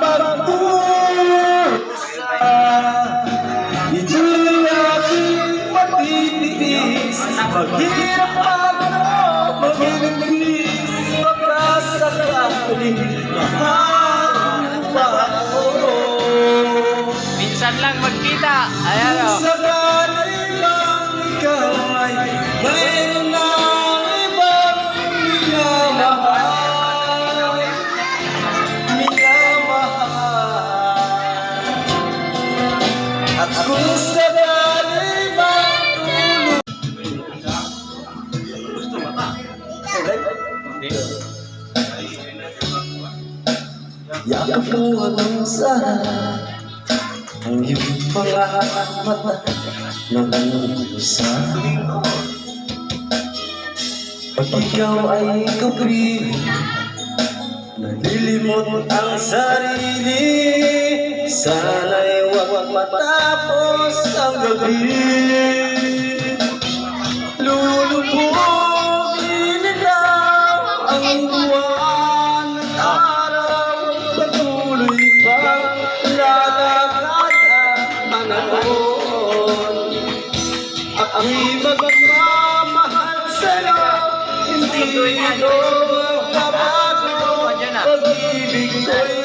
magdusa Ito'y aking matitiis Maghirap ako, maghirapis Magkasakali Mahal pa ako Minsan lang magkita. Ayan o. Sakali Kung sakali mang Yakap mo ang sana ang iyong mga mata ng isa Pag ikaw ay gabi Nalilimot ang sarili Sana'y matapos ang gabi Lulubog inilaw ang buwan. Ng araw Patuloy pang lalakad ang panahon. Ako'y magmamahal sa'yo Hindi ito mabago Pag-ibig ko'y